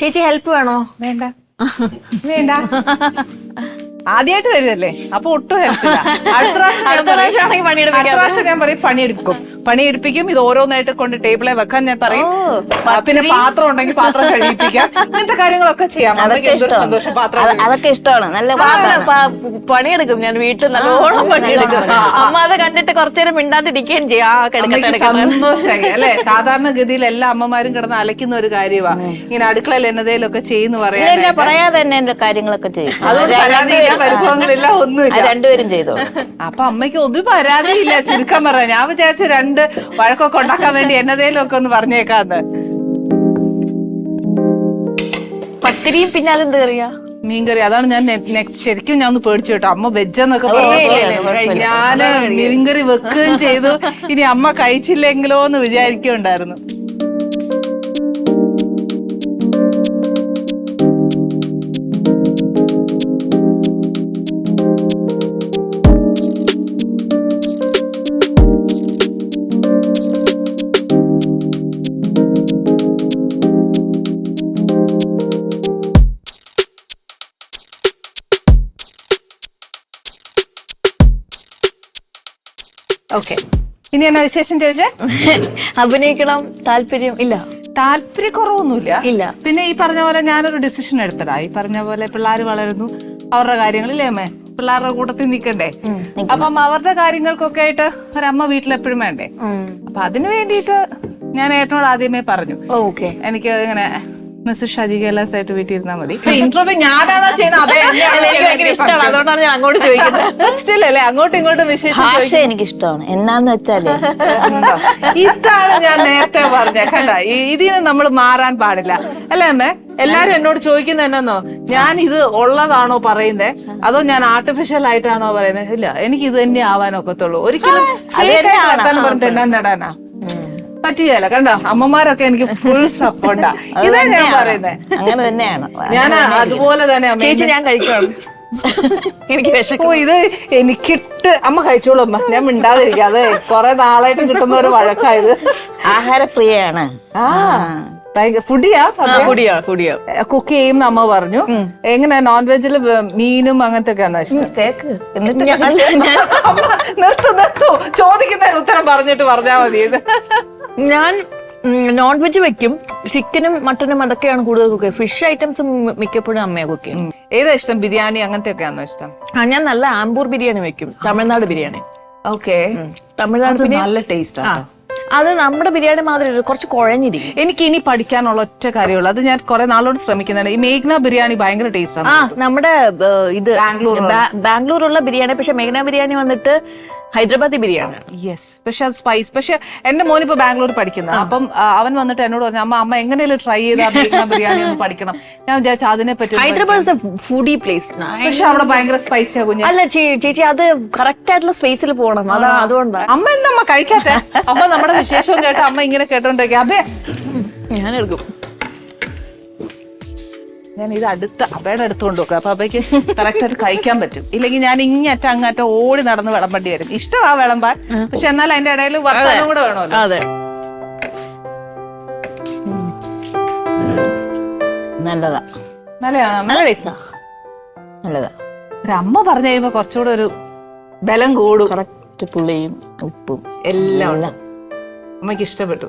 ചേച്ചി ഹെൽപ്പ് വേണോ? വേണ്ട. വേണ്ട. ആദ്യമായിട്ട് വരുന്നല്ലേ അപ്പൊ ഒട്ടും ഹെൽപ്പ്. അടുത്ത പ്രാവശ്യം ഞാൻ അടുത്ത പറയും- പ്രാവശ്യം ആണെങ്കിൽ പണിയെടുപ്പിക്കാം. അടുത്ത പ്രാവശ്യം ഞാൻ പറയും പണിയെടുക്കും. പണിയെടുപ്പിക്കും. ഇത് ഓരോന്നായിട്ട് കൊണ്ട് ടേബിളെ വെക്കാൻ ഞാൻ പറയും. പിന്നെ പാത്രം ഉണ്ടെങ്കിൽ പാത്രം കഴിപ്പിക്കാം ഇങ്ങനത്തെ കാര്യങ്ങളൊക്കെ ചെയ്യാം. അമ്മയ്ക്ക് അതൊക്കെ ഇഷ്ടമാണ്. സന്തോഷം പാത്രം അതൊക്കെ ഇഷ്ടമാണ്. നല്ല പണിയെടുക്കും. ഞാൻ വീട്ടിൽ നല്ലോണം പണിയെടുക്കും. അമ്മ അത് കണ്ടിട്ട് കുറച്ചേരം മിണ്ടാണ്ടിരിക്കുകയും ചെയ്യാം. സന്തോഷമായി. അല്ലെ? സാധാരണ ഗതിയിൽ എല്ലാ അമ്മമാരും കിടന്ന് അലയ്ക്കുന്ന ഒരു കാര്യമാ ഇങ്ങനെ അടുക്കളയിൽ എന്നതേലും ഒക്കെ ചെയ്യുന്നു പറയാൻ പറയാതെ തന്നെ എന്റെ കാര്യങ്ങളൊക്കെ ചെയ്യും. പരിഭവങ്ങളില്ല ഒന്നുമില്ല. രണ്ടുപേരും ചെയ്തോളൂ. അപ്പൊ അമ്മയ്ക്ക് ഒരു പരാതിയില്ല. ചുരുക്കം പറയാം ഞാൻ വിചാരിച്ചു രണ്ട് വഴക്കൊക്കെ ഉണ്ടാക്കാൻ വേണ്ടി എന്നതേലും ഒക്കെ ഒന്ന് പറഞ്ഞേക്കാന്ന്. പത്തിരിയും പിന്നെ അതെന്ത് കറിയാ? മീൻകറി അതാണ് ഞാൻ നെക്സ്റ്റ് ശരിക്കും ഞാൻ ഒന്ന് പേടിച്ചു കേട്ടോ. അമ്മ വെജ്ജെന്നൊക്കെ പറഞ്ഞപ്പോ. ഞാൻ മീൻകറി വെക്കുകയും ചെയ്തു. ഇനി അമ്മ കഴിച്ചില്ലെങ്കിലോ എന്ന് വിചാരിക്കുണ്ടായിരുന്നു ഓക്കെ ഇനി എന്നാ വിശേഷം ചോദിച്ചേ അഭിനയിക്കണം താല്പര്യം ഇല്ല. താല്പര്യക്കുറവൊന്നുമില്ല. ഇല്ല. പിന്നെ ഈ പറഞ്ഞ പോലെ ഞാനൊരു ഡിസിഷൻ എടുത്തടാ ഈ പറഞ്ഞ പോലെ പിള്ളേർ വളരുന്നു. അവരുടെ കാര്യങ്ങളില്ലേ അമ്മേ? പിള്ളേരുടെ കൂട്ടത്തിൽ നിൽക്കണ്ടേ? അപ്പം അവരുടെ കാര്യങ്ങൾക്കൊക്കെ ആയിട്ട് ഒരമ്മ വീട്ടിലെപ്പോഴും വേണ്ടേ? അപ്പൊ അതിനു വേണ്ടിയിട്ട് ഞാൻ ഏട്ടനോട് ആദ്യമേ പറഞ്ഞു. ഓക്കെ. എനിക്ക് ഇങ്ങനെ മിസ്സസ് ഷാജി കൈലാസ് ആയിട്ട് വീട്ടിൽ ഇരുന്നാൽ മതി ഇന്റർവ്യൂ ഞാനാണോ ഇഷ്ടമാണ്. അതുകൊണ്ടാണ് ഞാൻ അങ്ങോട്ട് ചോദിക്കുന്നത്. സ്റ്റിൽ അല്ലേ? അങ്ങോട്ടും ഇങ്ങോട്ടും വിശേഷം ഭാഷ എനിക്ക് ഇഷ്ടമാണ് എന്നാന്ന് വെച്ചാൽ? ഇതാണ് ഞാൻ നേരത്തെ പറഞ്ഞ കണ്ട? ഇതിൽ നിന്ന് നമ്മൾ മാറാൻ പാടില്ല. അല്ലേ അമ്മേ? എല്ലാരും എന്നോട് ചോദിക്കുന്നത് എന്നാന്നോ? ഞാൻ ഇത് ഉള്ളതാണോ പറയുന്നത് അതോ ഞാൻ ആർട്ടിഫിഷ്യൽ ആയിട്ടാണോ പറയുന്നത് ഇല്ല എനിക്ക് ഇത് തന്നെ ആവാനൊക്കത്തുള്ളൂ. ഒരിക്കലും പറഞ്ഞിട്ട് എന്നാ നേടാനാ? പറ്റുകയല്ല കണ്ടോ? അമ്മമാരൊക്കെ എനിക്ക് ഫുൾ സപ്പോർട്ടാ ഇതാ ഞാൻ പറയുന്നേ. അങ്ങനെ തന്നെയാണ്. ഞാൻ അതുപോലെ തന്നെ ചേച്ചി ഞാൻ കഴിക്കണം എനിക്ക് ഓ ഇത് എനിക്കിട്ട് അമ്മ കഴിച്ചോളൂ അമ്മ. ഞാൻ മിണ്ടാതിരിക്കാതെ കൊറേ നാളായിട്ട് കിട്ടുന്ന ഒരു വഴക്കായത്. ആഹാരപ്രിയാണ് ആ ഫുഡിയാ ഫുഡിയോ ഫുഡിയോ. കുക്ക് ചെയ്യും അമ്മ പറഞ്ഞു. എങ്ങനെ നോൺ വെജിൽ മീനും അങ്ങനത്തെ ഒക്കെ നിർത്തു നിർത്തു. ചോദിക്കുന്നതിന് ഉത്തരം പറഞ്ഞിട്ട് പറഞ്ഞാ മതി. ഞാൻ നോൺ വെജ് വെക്കും. ചിക്കനും മട്ടനും അതൊക്കെയാണ് കൂടുതൽ കുക്ക് ചെയ്യുക ഫിഷ് ഐറ്റംസും മിക്കപ്പോഴും അമ്മയെ കുക്ക് ചെയ്യും. ഏതാ ഇഷ്ടം? ബിരിയാണി അങ്ങനത്തെ ഒക്കെ ആണോ ഇഷ്ടം? ആ ഞാൻ നല്ല ആംബൂർ ബിരിയാണി വെക്കും. തമിഴ്നാട് ബിരിയാണി. ഓക്കെ. തമിഴ്നാട് നല്ല ടേസ്റ്റ് ആ. അത് നമ്മുടെ ബിരിയാണി മാതിരി കുറച്ച് കുഴഞ്ഞിരിക്കും. എനിക്ക് ഇനി പഠിക്കാനുള്ള ഒറ്റ കാര്യമുള്ളൂ. അത് ഞാൻ കുറെ നാളോട് ശ്രമിക്കുന്നുണ്ട്. ഈ മേഘ്ന ബിരിയാണി ഭയങ്കര ടേസ്റ്റ് ആണ് ആ നമ്മുടെ ഇത് ബാംഗ്ലൂർ ബാംഗ്ലൂർ ഉള്ള ബിരിയാണി. പക്ഷെ മേഘ്ന ബിരിയാണി വന്നിട്ട് ഹൈദരാബാദി ബിരിയാണി. യെസ് പക്ഷെ അത് സ്പൈസ് പക്ഷെ എന്റെ മോൻ ഇപ്പൊ ബാംഗ്ലൂർ പഠിക്കുന്നത് അപ്പം അവൻ വന്നിട്ട് എന്നോട് പറഞ്ഞു അമ്മ അമ്മ എങ്ങനെയല്ലേ ട്രൈ ചെയ്താ ബിരിയാണി ഒന്ന് പഠിക്കണം. ഞാൻ വിചാരിച്ചു അതിനെ പറ്റി ഹൈദരാബാദ് ഫുഡി പ്ലേസ്. പക്ഷെ അവിടെ ഭയങ്കര സ്പൈസി ആകും അല്ല ചേച്ചി അത് കറക്റ്റ് ആയിട്ടുള്ള സ്പേസിൽ പോകണം. അതാണ് അതുകൊണ്ടാ. അമ്മ എന്താ അമ്മ കഴിക്കാത്ത? അമ്മ നമ്മുടെ വിശേഷവും കേട്ട് അമ്മ ഇങ്ങനെ കേട്ടോണ്ടേക്കാം അതെ ഞാൻ എടുക്കും ഞാൻ ഇത് അടുത്ത് അബയുടെ അടുത്ത് കൊണ്ടുവെക്കും. അപ്പൊ അബയ്ക്ക് കറക്റ്റ് ആയിട്ട് കഴിക്കാൻ പറ്റും. ഇല്ലെങ്കിൽ ഞാൻ ഇങ്ങറ്റ അങ്ങറ്റ ഓടി നടന്ന് വിളമ്പേണ്ടി വരും. ഇഷ്ടമാ വിളമ്പാൻ. പക്ഷെ എന്നാൽ അതിന്റെ ഇടയിൽ വർത്തമാനം കൂടെ വേണമല്ലോ. അതെ. നല്ലതാ. നല്ല ടേസ്റ്റാ. നല്ലതാ. ഒരു അമ്മ പറഞ്ഞു കഴിയുമ്പോ കുറച്ചുകൂടെ ഒരു ബലം കൂടും. കറക്റ്റ് പുളിയും ഉപ്പും. എല്ലാം. അമ്മയ്ക്ക് ഇഷ്ടപ്പെട്ടു.